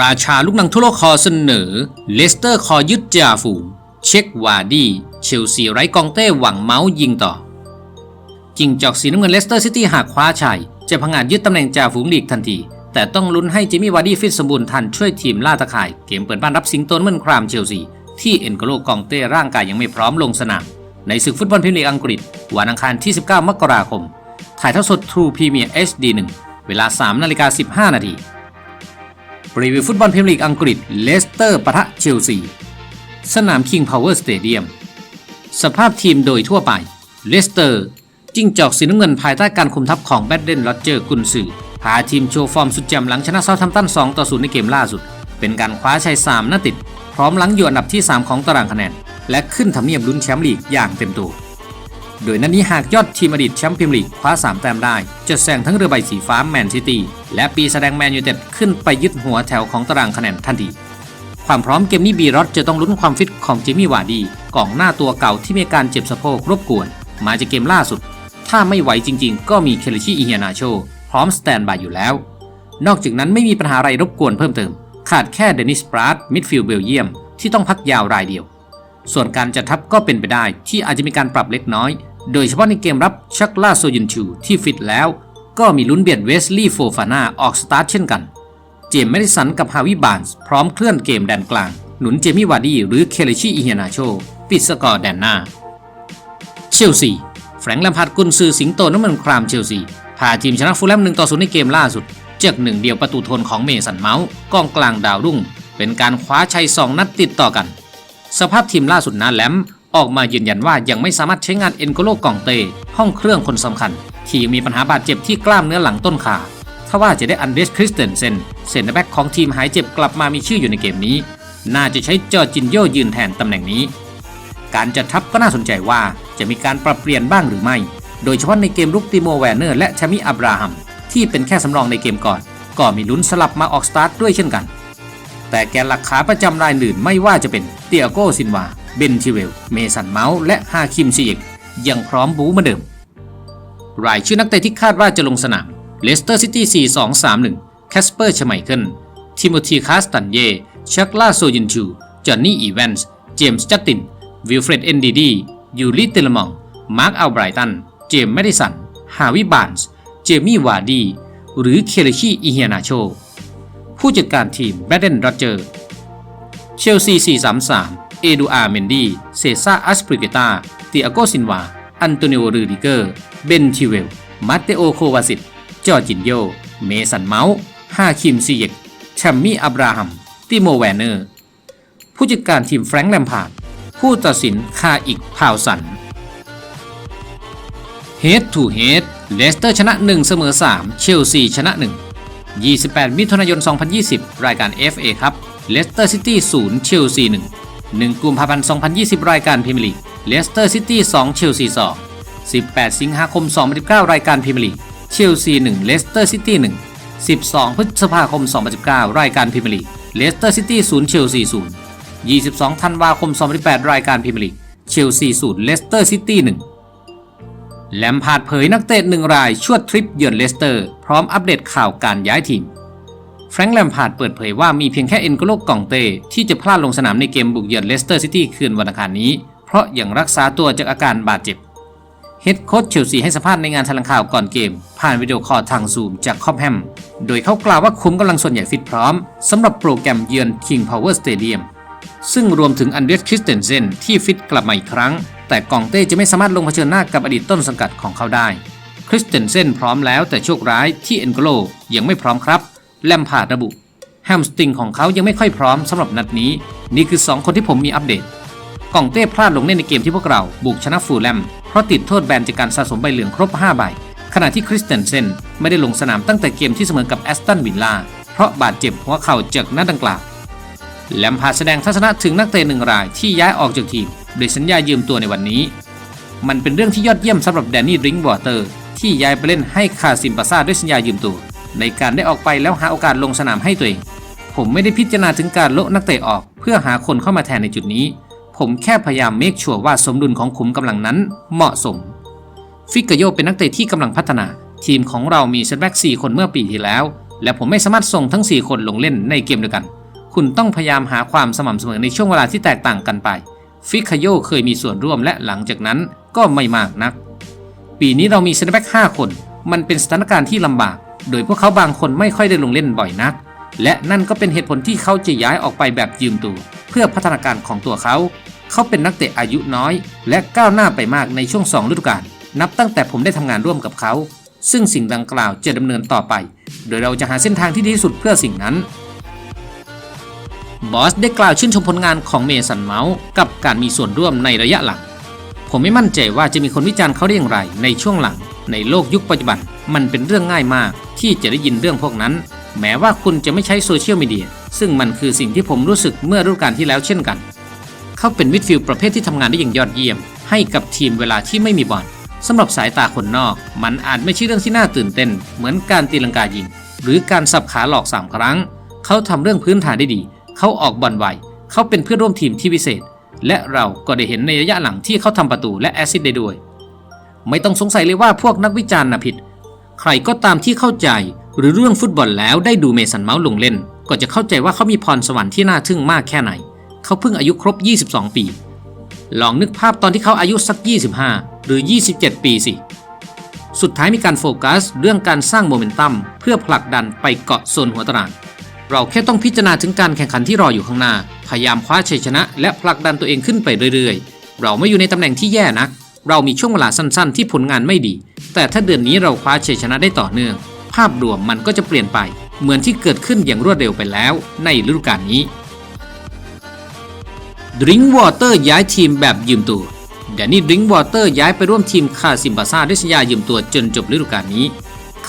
ราชาลูกหนังทั่วโลกคอเสนอ เลสเตอร์คอยึดจ่าฝูง เช็ควาร์ดี้เชลซีไร้กองเต้หวังเมาส์ยิงต่อ จิงจอกสีน้ำเงินเลสเตอร์ซิตี้หากคว้าชัย จะพังอาจยึดตำแหน่งจ่าฝูงลีกทันที แต่ต้องลุ้นให้จิมมี่วาร์ดี้ฟิตสมบูรณ์ทันช่วยทีมล่าตะข่าย เกมเปิดบ้านรับสิงโตนเมืองครามเชลซี ที่เอ็นโกโลกองเต้ร่างกายยังไม่พร้อมลงสนามในศึกฟุตบอลพรีเมียร์อังกฤษ วันอังคารที่ 19 มกราคม ถ่ายทอดสด True Premier HD 1 เวลา 3 นาฬิกา 15 นาที รีวิวฟุตบอลพรีเมียร์ลีกอังกฤษเลสเตอร์ปะทะเชลซี สนาม King Power Stadium สภาพทีมโดยทั่วไป เลสเตอร์จิ้งจอกสีน้ำเงินภายใต้การคุมทัพของแบดเดนโรเจอร์กุนซือพาทีมโชว์ฟอร์มสุดแจ่มหลังชนะเซาท์แฮมตัน 2 ต่อ 0 ในเกมล่าสุด เป็นการคว้าชัย 3นัดติด พร้อมหลังอยู่อันดับที่ 3 ของตารางคะแนน และขึ้นทำเนียบลุ้นแชมป์ลีกอย่างเต็มตัว โดยนัดนนี้หากยอดทีมอดีตแชมป์พรีเมียร์ลีกคว้า 3 แต้มได้ จะแซงทั้งเรือใบสีฟ้าแมนซิตี้และปีแสดงแมนยูเต็ดขึ้นไปยึดหัวแถวของตารางคะแนนทันทีความพร้อมเกมนี้บีรอดจะต้องลุ้นความฟิตของจิมมี่วาร์ดีกองหน้าตัวเก่าที่มีการเจ็บสะโพกรบกวน มาจากเกมล่าสุด ถ้าไม่ไหวจริงๆ ก็มีเคลชิอิเฮียนาโช พร้อมสแตนบายอยู่แล้ว นอกจากนั้นไม่มีปัญหาอะไรรบกวนเพิ่มเติม ขาดแค่เดนิสปราดมิดฟิลด์เบลเยียม ที่ต้องพักยาวรายเดียว ส่วนการจัดทัพก็เป็นไปได้ที่อาจจะมีการปรับเล็กน้อย โดยเฉพาะในเกมรับชักล่าโซยินชูที่ฟิตแล้ว ก็มีลุ้นเบียดเวสลีย์โฟฟาน่าออกสตาร์ทเช่นกัน เจมส์แมดิสันกับฮาวิบานส์พร้อมเคลื่อนเกมแดนกลาง หนุนเจมี่วาร์ดีหรือเคเลชิอิเฮนาโชปิดสกอร์แดนหน้า เชลซีแฟรงค์ลมพาร์ดกุนซือสิงโตน้ำมันครามเชลซีพาทีมชนะฟูลแลม1ต่อ0ในเกมล่าสุดจากหนึ่งเดียวประตูทนของเมสันเมาส์กองกลางดาวรุ่ง เป็นการคว้าชัย2นัดติดต่อกัน สภาพทีมล่าสุดนั้นแลมออกมายืนยันว่ายังไม่สามารถใช้งานเอ็นโกโลกองเต ห้องเครื่องคนสำคัญ ที่ยังมีปัญหาบาดเจ็บที่กล้ามเนื้อหลังต้นขาถ้าว่าจะได้อันเดรสคริสเตนเซนเซนเตอร์แบ็กของทีมหายเจ็บกลับมามีชื่ออยู่ในเกมนี้ น่าจะใช้จอจินโยยืนแทนตำแหน่งนี้ การจัดทัพก็น่าสนใจว่าจะมีการปรับเปลี่ยนบ้างหรือไม่ โดยเฉพาะในเกมลุกติโมแวนเนอร์และชามิอับราฮัมที่เป็นแค่สำรองในเกมก่อน ก็มีลุ้นสลับมาออกสตาร์ทด้วยเช่นกัน แต่แกนหลักขาประจำรายอื่นไม่ว่าจะเป็นเตียโกซินวา เบนทิเวล เมสันเมาส์และฮาคิมซีเอกยังพร้อมบูเหมือนเดิม รายชื่อนักเตะที่คาดว่าจะลงสนามเลสเตอร์ซิตี้ 4-2-3-1 แคสเปอร์ชไมเคิล ทิโมธีคาสตันเย ชักลาโซยินชู จอห์นนี่อีแวนส์ เจมส์จัตติน วิลเฟรดเอนดีดี ยูริเตลมอง มาร์คอัลไบรตัน เจมส์แมดิสัน ฮาวิบานส์ เจมี่วาร์ดี หรือเคเลชีอิเฮียนาโช ผู้จัดการทีมแบดเดนโรเจอร์ เชลซี 433 เอดูอาร์เมนดี เซซ่าอัสปริเกตาเตียโกซินวา อันโตนิโอรูดิเกอร์ เบนทิเวล มาเตโอโควาซิตจอร์จินโย เมสันเมาส์ฮาคิมซีเยกแชมมี่อับราฮัม ติโมแวนเนอร์ ผู้จัดการทีมแฟรงค์แลมพาร์ดผู้ตัดสินคาอิกพาวสัน Head to Head เลสเตอร์ชนะ 1 เสมอ 3 เชลซีชนะ 1 28 มิถุนายน 2020 รายการ FA ครับเลสเตอร์ซิตี้0เชลซี1 1 กุมภาพันธ์ 2020 รายการพรีเมียร์ลีกเลสเตอร์ซิตี้2เชลซี2 18 สิงหาคม 2019 รายการพรีเมียร์ลีกเชลซี1เลสเตอร์ซิตี้1 12 พฤษภาคม 2019 รายการพรีเมียร์ลีกเลสเตอร์ซิตี้0เชลซี0 22 ธันวาคม 2018 รายการพรีเมียร์ลีกเชลซี0เลสเตอร์ซิตี้1 แลมพาดเผยนักเตะหนึ่งรายชวดทริปเยือนเลสเตอร์ พร้อมอัปเดตข่าวการย้ายทีมแฟรงค์แลมพาดเปิดเผยว่ามีเพียงแค่เอ็นโกโลกองเต้ที่จะพลาดลงสนามในเกมบุกเยือนเลสเตอร์ซิตี้คืนวันอังคารนี้ เพราะยังรักษาตัวจากอาการบาดเจ็บเฮดโค้ชเชลซีให้สัมภาษณ์ในงานแถลงข่าวก่อนเกม ผ่านวิดีโอคอลทางซูมจากคอปแฮมโดยเขากล่าวว่าคุมกำลังส่วนใหญ่ฟิตพร้อมสำหรับโปรแกรมเยือน King Power Stadium ซึ่งรวมถึงอันเดรสคริสเตนเซนที่ฟิตกลับมาอีกครั้ง แต่กองเต้จะไม่สามารถลงเผชิญหน้ากับอดีตต้นสังกัดของเขาได้ คริสเตนเซนพร้อมแล้วแต่โชคร้ายที่เอ็นโกโลยังไม่พร้อมครับ แลมพาร์ดระบุแฮมสติงของเขายังไม่ค่อยพร้อมสำหรับนัดนี้ นี่คือ 2 คนที่ผมมีอัปเดตกองเต้พลาดลงเล่นในเกมที่พวกเรา บุกชนะฟูลแลมเพราะติดโทษแบนจากการสะสมใบเหลืองครบ 5 ใบ ขณะที่คริสเตนเซนไม่ได้ลงสนามตั้งแต่เกมที่เสมอกับแอสตันวิลล่าเพราะบาดเจ็บหัวเข่าจากนัดดังกล่าวแลมพาร์ดแสดงทัศนะถึงนักเตะหนึ่งรายที่ย้ายออกจากทีม โดยสัญญายืมตัวในวันนี้ มันเป็นเรื่องที่ยอดเยี่ยมสำหรับแดนนี่ริงวอเตอร์ที่ย้ายไปเล่นให้คาซิมปาซาด้วยสัญญายืมตัว ในการได้ออกไปแล้วหาโอกาสลงสนามให้ตัวเอง ผมไม่ได้พิจารณาถึงการโละนักเตะออก เพื่อหาคนเข้ามาแทนในจุดนี้ ผมแค่พยายามเมคชัวร์ว่าสมดุลของขุมกำลังนั้นเหมาะสม ฟิกเกโยเป็นนักเตะที่กำลังพัฒนา ทีมของเรามีเซตแบ็ก4คนเมื่อปีที่แล้ว และผมไม่สามารถส่งทั้ง 4 คนลงเล่นในเกมเดียวกัน คุณต้องพยายามหาความสม่ำเสมอในช่วงเวลาที่แตกต่างกันไป ฟิคาโยเคยมีส่วนร่วมและหลังจากนั้นก็ไม่มากนัก ปีนี้เรามีเซนเตอร์แบ็ก5คน มันเป็นสถานการณ์ที่ลำบาก โดยพวกเขาบางคนไม่ค่อยได้ลงเล่นบ่อยนัก และนั่นก็เป็นเหตุผลที่เขาจะย้ายออกไปแบบยืมตัว เพื่อพัฒนาการของตัวเขา เขาเป็นนักเตะอายุน้อย และก้าวหน้าไปมากในช่วง2ฤดูกาลนับตั้งแต่ผมได้ทำงานร่วมกับเขา ซึ่งสิ่งดังกล่าวจะดำเนินต่อไป โดยเราจะหาเส้นทางที่ดีที่สุดเพื่อสิ่งนั้น บอสได้กล่าวชื่นชมผลงานของเมสันเมาส์กับการมีส่วนร่วมในระยะหลัง ผมไม่มั่นใจว่าจะมีคนวิจารณ์เขาได้อย่างไร ในช่วงหลัง ในโลกยุคปัจจุบัน มันเป็นเรื่องง่ายมากที่จะได้ยินเรื่องพวกนั้น แม้ว่าคุณจะไม่ใช้โซเชียลมีเดีย ซึ่งมันคือสิ่งที่ผมรู้สึกเมื่อฤดูกาลที่แล้วเช่นกัน เขาเป็นมิดฟิลด์ประเภทที่ทำงานได้อย่างยอดเยี่ยม ให้กับทีมเวลาที่ไม่มีบอลสำหรับสายตาคนนอก มันอาจไม่ใช่เรื่องที่น่าตื่นเต้น เหมือนการตีลังกายิง หรือการสับขาหลอกสามครั้ง เขาทำเรื่องพื้นฐานได้ดี เขาออกบอลไวเขาเป็นเพื่อนร่วมทีมที่พิเศษ และเราก็ได้เห็นในระยะหลังที่เขาทำประตูและแอสซิสต์ได้ด้วย ไม่ต้องสงสัยเลยว่าพวกนักวิจารณ์นะผิด ใครก็ตามที่เข้าใจหรือเรื่องฟุตบอลแล้วได้ดูเมสันเมาส์ลงเล่น ก็จะเข้าใจว่าเขามีพรสวรรค์ที่น่าทึ่งมากแค่ไหน เขาเพิ่งอายุครบ 22 ปี ลองนึกภาพตอนที่เขาอายุสัก 25 หรือ 27 ปีสิ สุดท้ายมีการโฟกัสเรื่องการสร้างโมเมนตัมเพื่อผลักดันไปเกาะโซนหัวตาราง เราแค่ต้องพิจารณาถึงการแข่งขันที่รออยู่ข้างหน้า พยายามคว้าชัยชนะ และผลักดันตัวเองขึ้นไปเรื่อยๆ เราไม่อยู่ในตำแหน่งที่แย่นัก เรามีช่วงเวลาสั้นๆ ที่ผลงานไม่ดี แต่ถ้าเดือนนี้เราคว้าชัยชนะได้ต่อเนื่อง ภาพรวมมันก็จะเปลี่ยนไป เหมือนที่เกิดขึ้นอย่างรวดเร็วไปแล้ว ในฤดูกาลนี้ดริงวอเตอร์ย้ายทีมแบบยืมตัวแดนนี่ดริงวอเตอร์ย้ายไปร่วมทีมคาซิมบาซาด้วยสัญญายืมตัวจนจบฤดูกาลนี้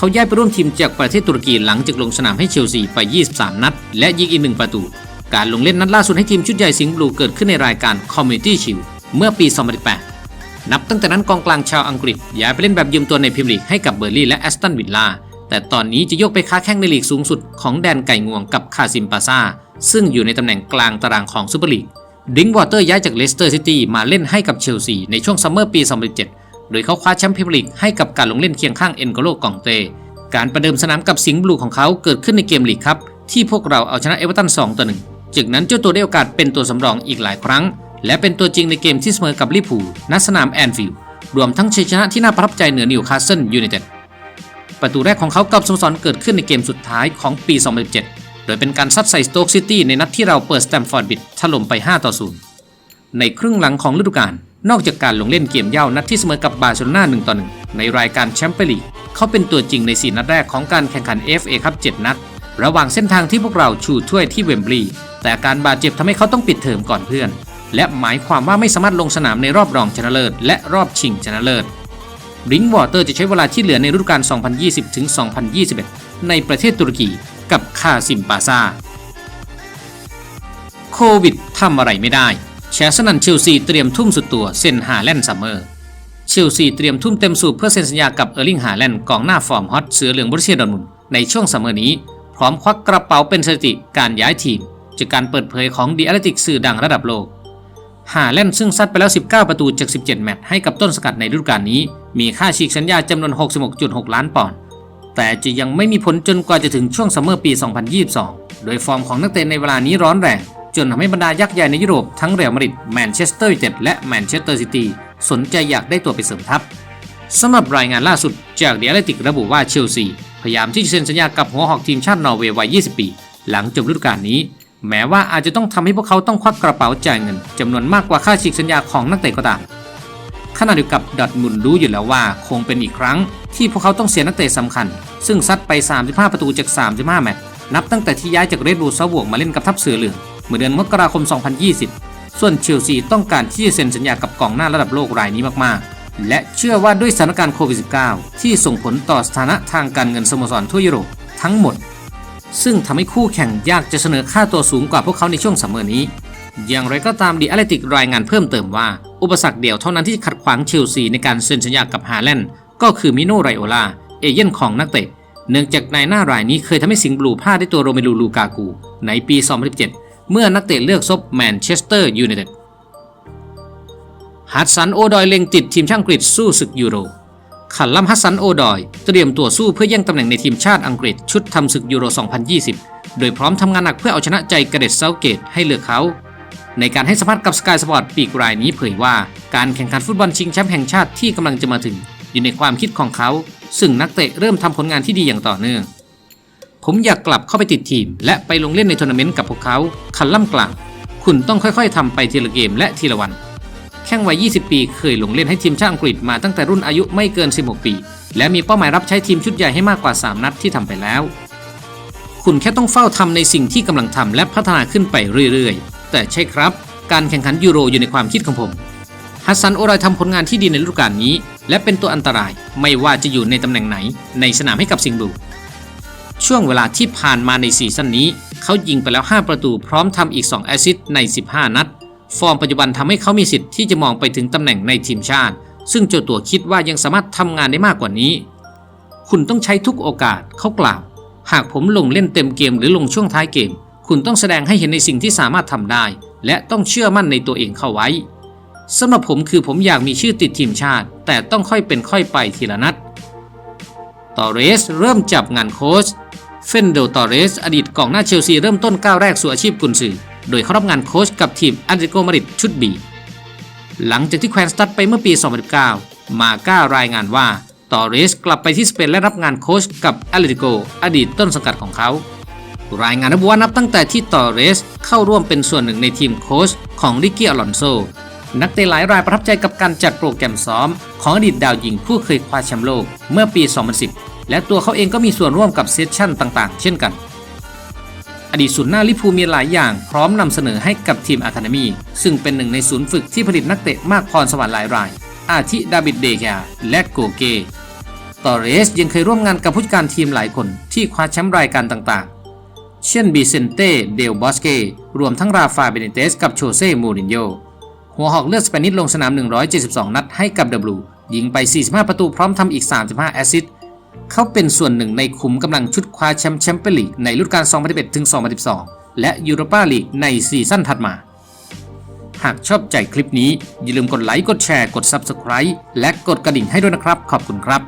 เขาย้ายไปร่วมทีมจากประเทศตุรกีหลังจากลงสนามให้เชลซีไป 23 นัด และยิงอีกหนึ่งประตู การลงเล่นนัดล่าสุดให้ทีมชุดใหญ่สิงห์บลูเกิดขึ้นในรายการ Community Shield เมื่อปี 2018 นับตั้งแต่นั้นกองกลางชาวอังกฤษย้ายไปเล่นแบบยืมตัวในพรีเมียร์ลีกให้กับเบอร์ลี่และแอสตันวิลล่าแต่ตอนนี้จะยกไปค้าแข่งในลีกสูงสุดของแดนไก่งวงกับคาซิมปาซาซึ่งอยู่ในตำแหน่งกลางตารางของซูเปอร์ลีกดิงวอเตอร์ย้ายจากเลสเตอร์ซิตี้มาเล่นให้กับเชลซีในช่วงซัมเมอร์ปี 2017 โดยเขาคว้าแชมป์พรีเมียร์ลีกให้กับการลงเล่นเคียงข้างเอ็นโกโลกองเต การประเดิมสนามกับสิงห์บลูของเขาเกิดขึ้นในเกมลีกครับที่พวกเราเอาชนะเอเวอร์ตัน2ต่อ1จากนั้นเจ้าตัวได้โอกาสเป็นตัวสำรองอีกหลายครั้ง และเป็นตัวจริงในเกมที่เสมอกับลิเวอร์พูลณสนามแอนฟิลด์รวมทั้งชัยชนะที่น่าประทับใจเหนือนิวคาสเซิลยูไนเต็ดประตูแรกของเขากับสโมสรเกิดขึ้นในเกมสุดท้ายของปี 2017 โดยเป็นการซัดใส่สโต๊กซิตี้ในนัดที่เราเปิดสแตมฟอร์ดบิดถล่มไป 5 ต่อ 0 ในครึ่งหลังของฤดูกาลนอกจากการลงเล่นเกมเย่านัดที่เสมอกับบาร์เซโลนา1ต่อ1ในรายการแชมเปี้ยนลีกเขาเป็นตัวจริงใน 4 นัดแรกของการแข่งขัน FA ครับ 7 นัด ระหว่างเส้นทางที่พวกเราชูถ้วยที่เวมบลีย์แต่อาการบาดเจ็บทำให้เขาต้องปิดเทอมก่อนเพื่อน และหมายความว่าไม่สามารถลงสนามในรอบรองชนะเลิศและรอบชิงชนะเลิศริงวอเตอร์จะใช้เวลาที่เหลือในฤดูกาล 2020-2021 ในประเทศตุรกีกับคาซิมปาซาโควิดทำอะไรไม่ได้ แชสนันเชลซีเตรียมทุ่มสุดตัวเซ็นหาแลนด์ซัมเมอร์เชลซีเตรียมทุ่มเต็มสูบเพื่อเซ็นสัญญากับเออร์ลิงหาแลนด์กองหน้าฟอร์มฮอตเสือเหลืองบรุเซียดอร์ทมุนในช่วงซัมเมอร์นี้ พร้อมควักกระเป๋าเป็นสถิติการย้ายทีม จากการเปิดเผยของดีอาร์ติกสื่อดังระดับโลกหาแลนด์ซึ่งซัดไปแล้ว 19 ประตูจาก 17 แมตช์ให้กับต้นสกัดในฤดูกาลนี้ มีค่าฉีกสัญญาจำนวน 66.6 ล้านปอนด์แต่จะยังไม่มีผลจนกว่าจะถึงช่วงซัมเมอร์ปี 2022 โดยฟอร์มของนักเตะในเวลานี้ร้อนแรง จนทำให้บรรดายักษ์ใหญ่ในยุโรปทั้งเรอัลมาดริดแมนเชสเตอร์ยูไนเต็ดและแมนเชสเตอร์ซิตี้สนใจอยากได้ตัวไปเสริมทัพสำหรับรายงานล่าสุดจากเดียร์ติกระบุว่าเชลซีพยายามที่จะเซ็นสัญญากับหัวหอกทีมชาตินอร์เวย์วัย 20 ปี หลังจบฤดูกาลนี้ แม้ว่าอาจจะต้องทำให้พวกเขาต้องควักกระเป๋าจ่ายเงินจำนวนมากกว่าค่าฉีกสัญญาของนักเตะก็ตามขณะเดียวกับดอร์ทมุนรู้อยู่แล้วว่าคงเป็นอีกครั้ง ที่พวกเขาต้องเสียนักเตะสำคัญ ซึ่งซัดไป 35 ประตูจาก 35 แมตช์นับตั้งแต่ที่ย้ายจากเรดบูลซาบวกมาเล่นกับทัพเสือเหลือง เมื่อเดือนมกราคม 2020 ส่วนเชลซีต้องการที่จะเซ็นสัญญากับกองหน้าระดับโลกรายนี้มากๆ และเชื่อว่าด้วยสถานการณ์โควิด -19 ที่ส่งผลต่อสถานะทางการเงินสโมสรทั่วยุโรปทั้งหมด ซึ่งทำให้คู่แข่งยากจะเสนอค่าตัวสูงกว่าพวกเขาในช่วงซัมเมอร์นี้ อย่างไรก็ตามดีอาร์ติกรายงานเพิ่มเติมว่า อุปสรรคเดียวเท่านั้นที่ขัดขวางเชลซีในการเซ็นสัญญากับฮาแลนด์ก็คือมิโนไรโอลาเอเย่นของนักเตะเนื่องจากนายหน้ารายนี้เคยทำให้สิงห์บลูพลาดได้ตัวโรเมลูลูกากู ในปี 2017 เมื่อนักเตะเลือกซบแมนเชสเตอร์ยูไนเต็ดฮัตสันโอดอยเล็งติดทีมชาติอังกฤษสู้ศึกยูโรขันลัมฮัสซันโอดอย เตรียมตัวสู้เพื่อแย่งตำแหน่งในทีมชาติอังกฤษชุดทำศึกยูโร 2020 โดยพร้อมทำงานหนักเพื่อเอาชนะใจกระเด็ดเซาเกตให้เลือกเขา ในการให้สัมภาษณ์กับ Sky Sport ปีกรายนี้เผยว่า การแข่งขันฟุตบอลชิงแชมป์แห่งชาติที่กำลังจะมาถึง อยู่ในความคิดของเขา ซึ่งนักเตะเริ่มทำผลงานที่ดีอย่างต่อเนื่อง ผมอยากกลับเข้าไปติดทีม และไปลงเล่นในทัวร์นาเมนต์กับพวกเขาคันล่ำกลาง คุณต้องค่อยๆทำไปทีละเกมและทีละวัน แข้งวัย 20 ปีเคยลงเล่นให้ทีมชาติอังกฤษมาตั้งแต่รุ่นอายุไม่เกิน 16 ปี และมีเป้าหมายรับใช้ทีมชุดใหญ่ให้มากกว่า 3 นัดที่ทำไปแล้ว คุณแค่ต้องเฝ้าทำในสิ่งที่กำลังทำและพัฒนาขึ้นไปเรื่อยๆ แต่ใช่ครับ การแข่งขันยูโรอยู่ในความคิดของผมฮัสซันโอรอยทำผลงานที่ดีในฤดูกาลนี้ และเป็นตัวอันตรายไม่ว่าจะอยู่ในตำแหน่งไหน ในสนามให้กับสิงห์บลู ช่วงเวลาที่ผ่านมาในซีซั่นนี้ เขายิงไปแล้ว 5 ประตูพร้อมทำอีก 2 แอสซิสต์ใน 15 นัด ฟอร์มปัจจุบันทำให้เขามีสิทธิ์ที่จะมองไปถึงตำแหน่งในทีมชาติ ซึ่งเจ้าตัวคิดว่ายังสามารถทำงานได้มากกว่านี้ คุณต้องใช้ทุกโอกาสเขากล่าว หากผมลงเล่นเต็มเกมหรือลงช่วงท้ายเกม คุณต้องแสดงให้เห็นในสิ่งที่สามารถทำได้ และต้องเชื่อมั่นในตัวเองเข้าไว้สำหรับผมคือผมอยากมีชื่อติดทีมชาติ แต่ต้องค่อยเป็นค่อยไปทีละนัดตอเรสเริ่มจับงานโค้ช เฟนโดลตอเรส อดีตกองหน้าเชลซีเริ่มต้นก้าวแรกสู่อาชีพกุนซือ โดยเขารับงานโค้ชกับทีมอันเตโกมาริดชุดบี หลังจากที่แควนสตัดไปเมื่อปี 2019 มาก้ารายงานว่าตอเรสกลับไปที่สเปนและรับงานโค้ชกับแอตเลติโก อดีตต้นสังกัดของเขา รายงานระบุว่านับตั้งแต่ที่ตอเรสเข้าร่วมเป็นส่วนหนึ่งในทีมโค้ชของริกกี้อลอนโซ นักเตะหลายรายประทับใจกับการจัดโปรแกรมซ้อม ของอดีตดาวยิงผู้เคยคว้าแชมป์โลกเมื่อปี 2010 และตัวเขาเองก็มีส่วนร่วมกับเซสชั่นต่างๆ เช่นกัน อดีตศูนย์หน้าลิพูมีหลายอย่างพร้อมนำเสนอให้กับทีมอะคาเดมีซึ่งเป็นหนึ่งในศูนย์ฝึกที่ผลิตนักเตะมากพรสวรรค์หลายราย อาทิดาบิดเดกาและโกเกตอเรสยังเคยร่วมงานกับผู้จัดการทีมหลายคนที่คว้าแชมป์รายการต่างๆ เช่นบิเซนเต้เดลบอสเกรวมทั้งราฟาเบเนเตสกับโชเซ่มูรินโญ่หัวหอกเลือดสเปนิชลงสนาม 172 นัดให้กับเดบลูยิงไป 45 ประตูพร้อมทำอีก 35 แอสซิสต์ เขาเป็นส่วนหนึ่งในขุมกำลังชุดคว้าแชมป์แชมเปี้ยนลีกในฤดูกาล 2011ถึง2012 และยูโรปาลีกในซีซั่นถัดมา หากชอบใจคลิปนี้ อย่าลืมกดไลค์ กดแชร์ กด Subscribe และกดกระดิ่งให้ด้วยนะครับ ขอบคุณครับ